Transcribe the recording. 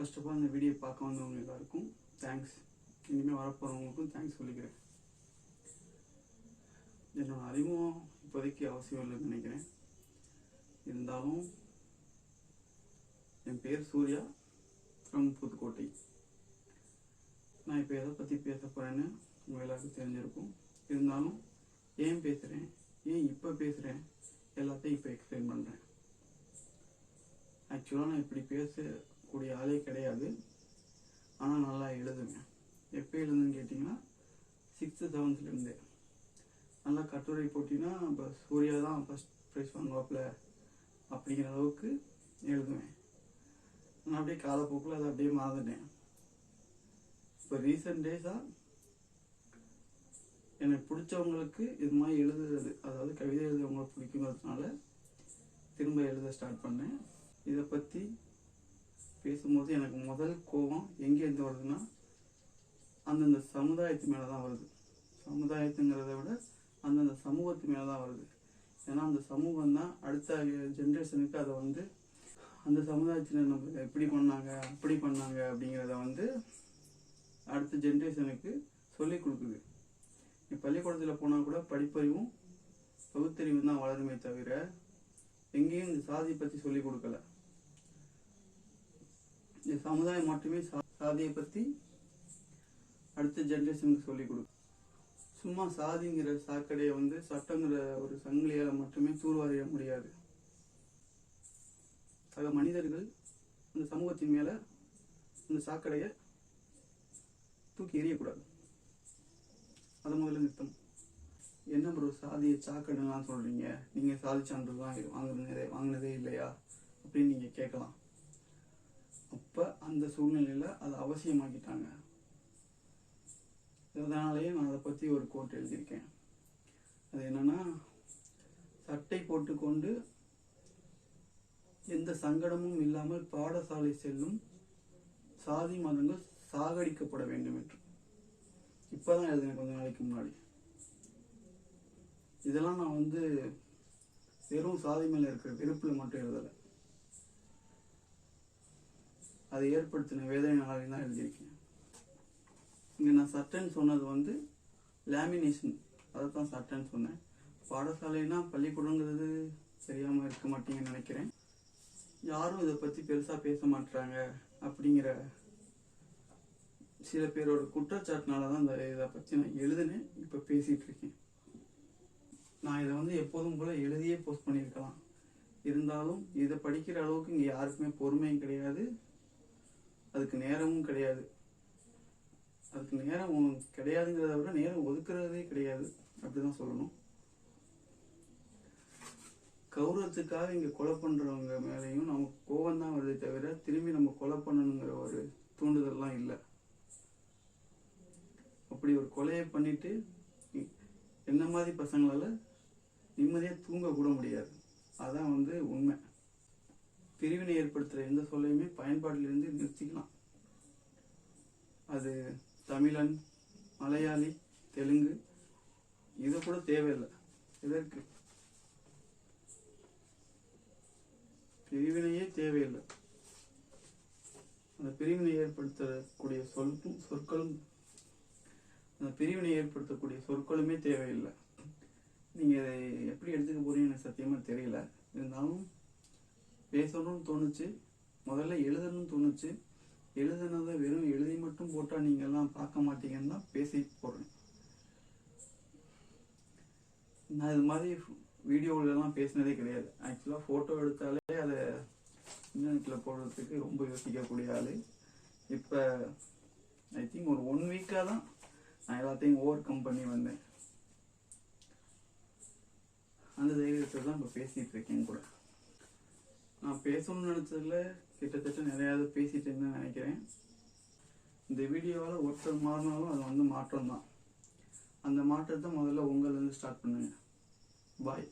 First of all இந்த video பார்க்க வந்தவங்க எல்லாருக்கும் தேங்க்ஸ் இனிமேல் வரப்போகிறவங்களுக்கும் தேங்க்ஸ் சொல்லிக்கிறேன். என்னோட அறிமுகம் இப்போதைக்கு அவசியம் இல்லைன்னு நினைக்கிறேன். இருந்தாலும் என் பேர் சூர்யா ஃப்ரம் புதுக்கோட்டை. நான் இப்போ எதை பற்றி பேச போகிறேன்னு உங்கள் எல்லாருக்கும் தெரிஞ்சிருக்கும். இருந்தாலும் ஏன் பேசுகிறேன் ஏன் இப்போ பேசுகிறேன் எல்லாத்தையும் இப்போ எக்ஸ்பிளைன் பண்ணுறேன் ஆக்சுவலாக நான் இப்படி பேச கூடிய ஆளே கிடையாது. ஆனால் நல்லா எழுதுவேன் எப்போ எழுதுன்னு கேட்டிங்கன்னா சிக்ஸ்த்து செவன்த்துலேருந்தே நல்லா கட்டுரை போட்டினா இப்போ சூர்யா தான் ஃபஸ்ட் ப்ரைஸ் வாங்குவாப்பில் அப்படிங்கிற அளவுக்கு எழுதுவேன். நான் அப்படியே காலப்போக்கில் அதை அப்படியே மறந்துட்டேன். இப்போ ரீசெண்ட் டேஸாக எனக்கு பிடிச்சவங்களுக்கு இது மாதிரி எழுதுறது அதாவது கவிதை எழுதுறவங்களுக்கு பிடிக்குங்கிறதுனால திரும்ப எழுத ஸ்டார்ட் பண்ணேன். இதை பற்றி பேசும்போது எனக்கு முதல் கோபம் எங்கேருந்து வருதுன்னா அந்தந்த சமுதாயத்து மேலே தான் வருது. சமுதாயத்துங்கிறத விட அந்தந்த சமூகத்து மேலே தான் வருது. ஏன்னா அந்த சமூகம் தான் அடுத்த ஜென்ரேஷனுக்கு அதை வந்து அந்த சமுதாயத்தில் நம்ம இப்படி பண்ணாங்க அப்படி பண்ணாங்க அப்படிங்கிறத வந்து அடுத்த ஜென்ரேஷனுக்கு சொல்லி கொடுக்குது. நீ பள்ளிக்கூடத்தில் போனால் கூட படிப்பறிவும் பகுத்தறிவும் தான் வளருமே தவிர எங்கேயும் இந்த சாதி பற்றி சொல்லி கொடுக்கல. இந்த சமுதாயம் மட்டுமே சா- சாதியை பற்றி அடுத்த ஜென்ரேஷனுக்கு சொல்லிக் கொடுக்கும். சும்மா சாதிங்கிற சாக்கடையை வந்து சட்டங்கிற ஒரு சங்கிலியால் மட்டுமே தூர்வாரிட முடியாது. சக மனிதர்கள் அந்த சமூகத்தின் மேலே அந்த சாக்கடையை தூக்கி எறியக்கூடாது. அதை முதல்ல நிறுத்தம் என்ன ப்ரோ சாதியை சாக்கடைலாம் சொல்கிறீங்க நீங்கள் சாதி சான்று வாங்கினதே வாங்கினதே இல்லையா? அப்படின்னு நீங்கள் கேட்கலாம். அப்போ அந்த சூழ்நிலையில் அதை அவசியமாக்கிட்டாங்க. இதனாலேயே நான் அதை பற்றி ஒரு கோட் எழுதியிருக்கேன். அது என்னென்னா சட்டை போட்டுக்கொண்டு எந்த சங்கடமும் இல்லாமல் பாடசாலை செல்லும் சாதி மதங்கள் சாகடிக்கப்பட வேண்டும் என்று. இப்போதான் எழுதினேன் கொஞ்ச நாளைக்கு முன்னாடி. இதெல்லாம் நான் வந்து வெறும் சாதி மேலே இருக்கிற விருப்பில் மட்டும் எழுதலை. அதை ஏற்படுத்தின வேதனையாளரையும் தான் எழுதியிருக்கேன் இங்கே நான் சட்டைன்னு சொன்னது வந்து லேமினேஷன். அதை தான் சட்டைன்னு சொன்னேன். பாடசாலைனா பள்ளிக்கூடங்கிறது தெரியாமல் இருக்க மாட்டீங்கன்னு நினைக்கிறேன். யாரும் இதை பற்றி பெருசாக பேச மாட்டாங்க அப்படிங்கிற சில பேரோட குற்றச்சாட்டினால தான் இந்த இதை பற்றி நான் எழுதினேன். இப்போ பேசிகிட்டு இருக்கேன். நான் இதை வந்து எப்போதும் போல் எழுதியே போஸ்ட் பண்ணியிருக்கலாம். இருந்தாலும் இதை படிக்கிற அளவுக்கு இங்கே யாருக்குமே பொறுமையும் கிடையாது. அதுக்கு நேரமும் கிடையாது. அதுக்கு நேரம் கிடையாதுங்கிறத விட நேரம் ஒதுக்குறதே கிடையாது. அப்படிதான் சொல்லணும். கௌரவத்துக்காக இங்க கொலை பண்றவங்க மேலேயும் நமக்கு கோபம் தான் வருதே தவிர திரும்பி நம்ம கொலை பண்ணணுங்கிற ஒரு தூண்டுதல்லாம் இல்லை. அப்படி ஒரு கொலையை பண்ணிட்டு என்ன மாதிரி பசங்களால நிம்மதியா தூங்க கூட முடியாது. அதான் வந்து உண்மை. பிரிவினை ஏற்படுத்துற எந்த சொல்லையுமே பயன்பாட்டிலிருந்து அது தமிழன் மலையாளி தெலுங்கு இது கூட தேவையில்லை. இதற்கு பிரிவினையே தேவையில்லை. அந்த பிரிவினை ஏற்படுத்தக்கூடிய சொல்லும் சொற்களும் அந்த பிரிவினை ஏற்படுத்தக்கூடிய சொற்களுமே தேவையில்லை. நீங்க அதை எப்படி எடுத்துக்க போறீங்கன்னு எனக்கு சத்தியமா தெரியல. இருந்தாலும் பேசணும்னு தோணுச்சு முதல்ல எழுதணும்னு தோணுச்சு. எழுதுனதை வெறும் எழுதி மட்டும் போட்டா நீங்க எல்லாம் பார்க்க மாட்டீங்கன்னு தான் பேசி போடுறேன் நான் இது மாதிரி வீடியோவிலலாம் எல்லாம் பேசினதே கிடையாது. ஆக்சுவலாக ஃபோட்டோ எடுத்தாலே அதை இன்டர்நெட்ல போடுறதுக்கு ரொம்ப யோசிக்கக்கூடிய ஆளு. இப்போ ஐ திங்க் ஒரு ஒன் வீக்காக தான் நான் எல்லாத்தையும் ஓவர் கம் பண்ணி வந்தேன். அந்த தைரியத்தை தான் இப்போ பேசிட்டு இருக்கேன் கூட. நான் பேசணும்னு நினச்சதில் கிட்டத்தட்ட நிறையாவது பேசிட்டேன்னு நினைக்கிறேன். இந்த வீடியோவால் ஒருத்தர் மாறினாலும் அது வந்து மாற்றம் தான் அந்த மாற்றத்தை முதல்ல உங்கள்லேருந்து ஸ்டார்ட் பண்ணுங்க. பாய்